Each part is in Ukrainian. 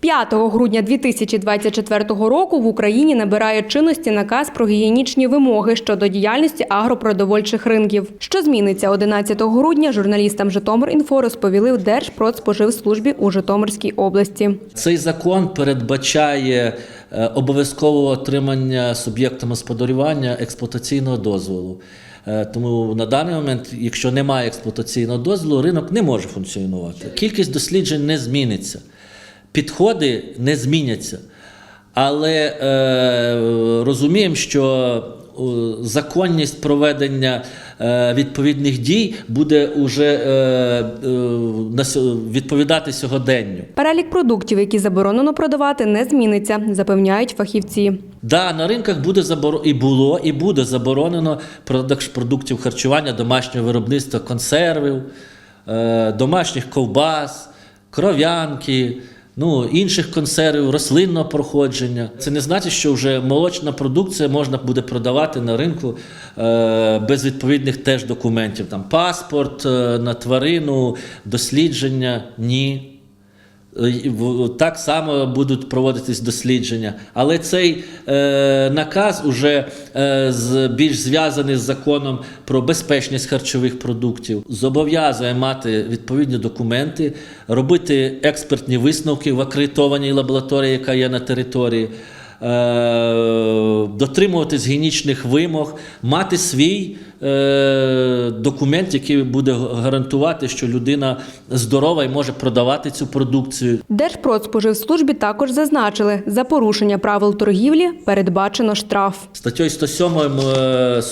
5 грудня 2024 року в Україні набирає чинності наказ про гігієнічні вимоги щодо діяльності агропродовольчих ринків. Що зміниться 11 грудня, журналістам Житомир.Інфо розповіли в Держпродспоживслужбі у Житомирській області. Цей закон передбачає е, обов'язкове отримання суб'єктом господарювання експлуатаційного дозволу. Е, Тому на даний момент, якщо немає експлуатаційного дозволу, ринок не може функціонувати. Кількість досліджень не зміниться, підходи не зміняться. Але е, розуміємо, що е, законність проведення е, відповідних дій буде уже е, е, відповідати сьогоденню. Перелік продуктів, які заборонено продавати, не зміниться, запевняють фахівці. Да, на ринках буде заборо... і було, і буде заборонено продаж продуктів харчування, домашнього виробництва, консервів, е, домашніх ковбас, кров'янки, ну, інших консервів, рослинного проходження. Це не значить, що вже молочна продукція можна буде продавати на ринку е, без відповідних теж документів. Там паспорт е, на тварину, дослідження ні. Е, Так само будуть проводитись дослідження, але цей е, наказ уже е, з, більш зв'язаний з законом про безпечність харчових продуктів, зобов'язує мати відповідні документи, робити експертні висновки в акредитованій лабораторії, яка є на території, дотримуватись гігієнічних вимог, мати свій е, документ, який буде гарантувати, що людина здорова і може продавати цю продукцію. Держпродспоживслужбі також зазначили, за порушення правил торгівлі передбачено штраф. Статтею 107 е,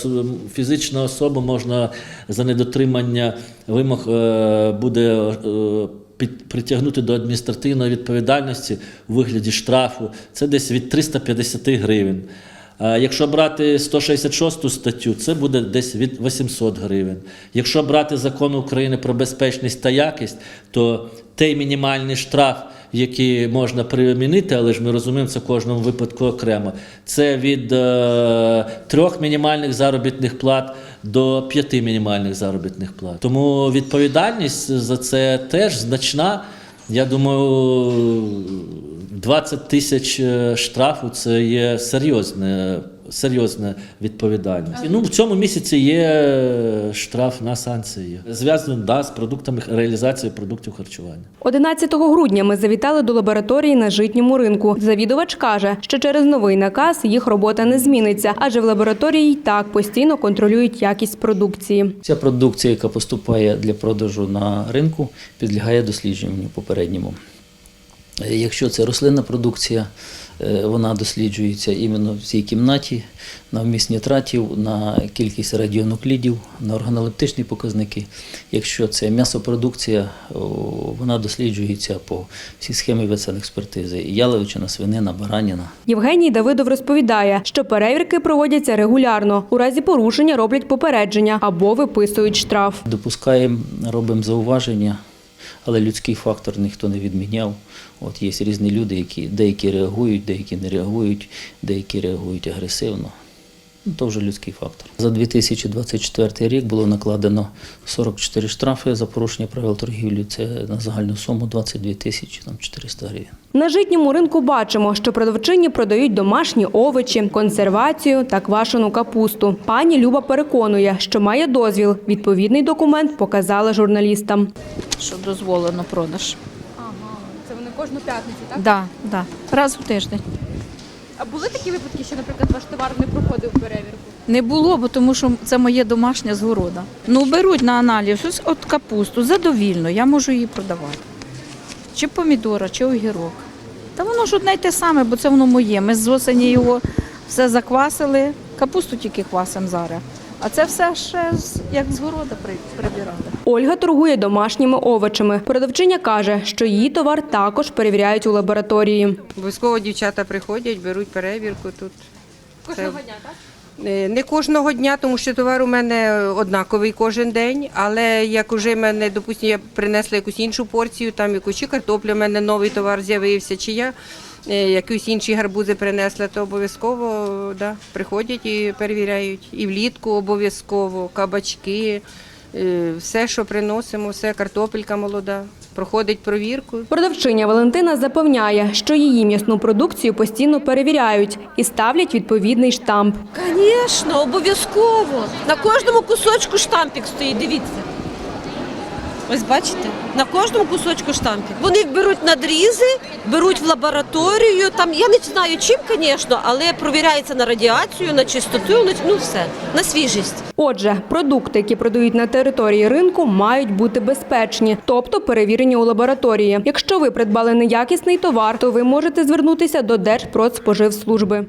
фізична особа можна за недотримання вимог е, буде е, притягнути до адміністративної відповідальності у вигляді штрафу. Це десь від 350 гривень. А Якщо брати 166 статтю, це буде десь від 800 гривень. Якщо брати закон України про безпечність та якість, то той мінімальний штраф, який можна примінити, але ж ми розуміємо, це в кожному випадку окремо. Це від е, трьох мінімальних заробітних плат до п'яти мінімальних заробітних плат. Тому відповідальність за це теж значна. Я думаю, 20 тисяч е, штрафу це є серйозне, серйозна відповідальність. І, Ну, в цьому місяці є е, штраф на санкції. Зв'язано да, з продуктами реалізації продуктів харчування. 11 грудня ми завітали до лабораторії на житньому ринку. Завідувач каже, що через новий наказ їх робота не зміниться, адже в лабораторії й так постійно контролюють якість продукції. Ця продукція, яка поступає для продажу на ринку, підлягає дослідженню попередньому. Якщо це рослинна продукція, е, вона досліджується іменно в цій кімнаті на вміст нітратів, на кількість радіонуклідів, на органолептичні показники. Якщо це м'ясопродукція, вона досліджується по всій схемі ветсанекспертизи. Яловичина, свинина, бараніна. Євгеній Давидов розповідає, що перевірки проводяться регулярно. У разі порушення роблять попередження або виписують штраф. Допускаємо, робимо зауваження, але людський фактор ніхто не відміняв. От є різні люди, які деякі реагують, деякі не реагують, деякі реагують агресивно. Ну, то вже людський фактор. За 2024 рік було накладено 44 штрафи за порушення правил торгівлі. Це на загальну суму 22 тисячі там, 400 гривень. На житньому ринку бачимо, що продавчині продають домашні овочі, консервацію та квашену капусту. Пані Люба переконує, що має дозвіл. Відповідний документ показала журналістам. що дозволено продаж. Ага, Це вони кожну п'ятницю, так? Да, да. Раз в тиждень. А були такі випадки, що, наприклад, ваш товар не проходив перевірку? Не було, бо тому що це моє домашнє згорода. Ну, беруть на аналіз ось от капусту задовільно, я можу її продавати. Чи помідора, чи огірок. Та воно ж одне й те саме, бо це воно моє. Ми з осені його все заквасили, капусту тільки квасимо зараз. А це все ще з- як з города прибирали. Ольга торгує домашніми овочами. Продавчиня каже, що її товар також перевіряють у лабораторії. Обов'язково дівчата приходять, беруть перевірку тут. Кожного Це- дня, так? Е, Не кожного дня, тому що товар у мене однаковий кожен день. Але як уже мене, допустимо, я принесла якусь іншу порцію, там якусь чи картопля, у мене новий товар з'явився, чи я якісь інші гарбузи принесла, то обов'язково да, приходять і перевіряють. І влітку обов'язково, кабачки, е, все, що приносимо, все, картопелька молода. проходить провірку. Продавчиня Валентина запевняє, що її м'ясну продукцію постійно перевіряють і ставлять відповідний штамп. Звісно, обов'язково. На кожному кусочку штампік стоїть, дивіться. Ось бачите, на кожному кусочку штампік. Вони беруть надрізи, беруть в лабораторію. Там я не знаю чим, звісно, але провіряється на радіацію, на чистоту, на- ну все, на свіжість. Отже, продукти, які продають на території ринку, мають бути безпечні, тобто перевірені у лабораторії. Якщо ви придбали неякісний товар, то ви можете звернутися до Держпродспоживслужби.